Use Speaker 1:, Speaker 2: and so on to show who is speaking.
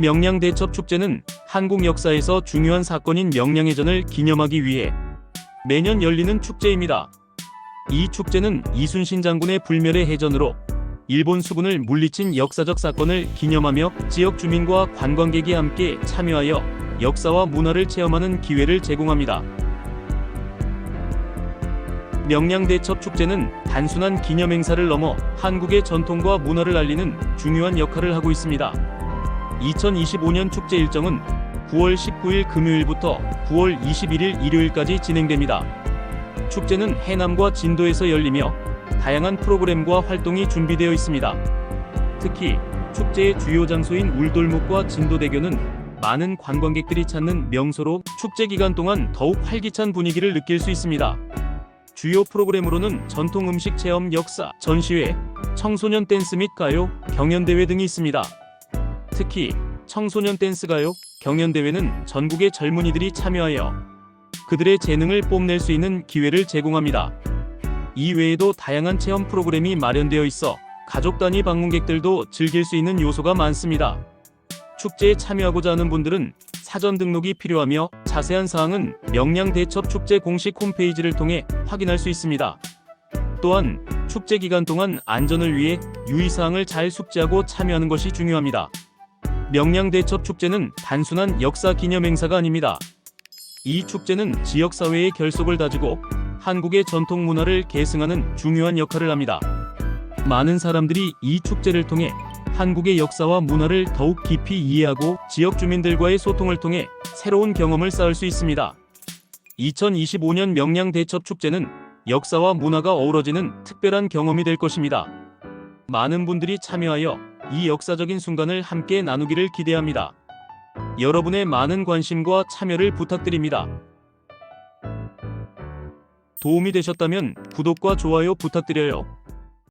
Speaker 1: 명량대첩 축제는 한국 역사에서 중요한 사건인 명량해전을 기념하기 위해 매년 열리는 축제입니다. 이 축제는 이순신 장군의 불멸의 해전으로 일본 수군을 물리친 역사적 사건을 기념하며 지역 주민과 관광객이 함께 참여하여 역사와 문화를 체험하는 기회를 제공합니다. 명량대첩 축제는 단순한 기념 행사를 넘어 한국의 전통과 문화를 알리는 중요한 역할을 하고 있습니다. 2025년 축제 일정은 9월 19일 금요일부터 9월 21일 일요일까지 진행됩니다. 축제는 해남과 진도에서 열리며 다양한 프로그램과 활동이 준비되어 있습니다. 특히 축제의 주요 장소인 울돌목과 진도대교는 많은 관광객들이 찾는 명소로 축제 기간 동안 더욱 활기찬 분위기를 느낄 수 있습니다. 주요 프로그램으로는 전통 음식 체험 역사, 전시회, 청소년 댄스 및 가요, 경연대회 등이 있습니다. 특히 청소년 댄스 가요, 경연대회는 전국의 젊은이들이 참여하여 그들의 재능을 뽐낼 수 있는 기회를 제공합니다. 이 외에도 다양한 체험 프로그램이 마련되어 있어 가족 단위 방문객들도 즐길 수 있는 요소가 많습니다. 축제에 참여하고자 하는 분들은 사전 등록이 필요하며 자세한 사항은 명량대첩 축제 공식 홈페이지를 통해 확인할 수 있습니다. 또한 축제 기간 동안 안전을 위해 유의사항을 잘 숙지하고 참여하는 것이 중요합니다. 명량대첩 축제는 단순한 역사 기념 행사가 아닙니다. 이 축제는 지역사회의 결속을 다지고 한국의 전통 문화를 계승하는 중요한 역할을 합니다. 많은 사람들이 이 축제를 통해 한국의 역사와 문화를 더욱 깊이 이해하고 지역 주민들과의 소통을 통해 새로운 경험을 쌓을 수 있습니다. 2025년 명량대첩 축제는 역사와 문화가 어우러지는 특별한 경험이 될 것입니다. 많은 분들이 참여하여 이 역사적인 순간을 함께 나누기를 기대합니다. 여러분의 많은 관심과 참여를 부탁드립니다. 도움이 되셨다면 구독과 좋아요 부탁드려요.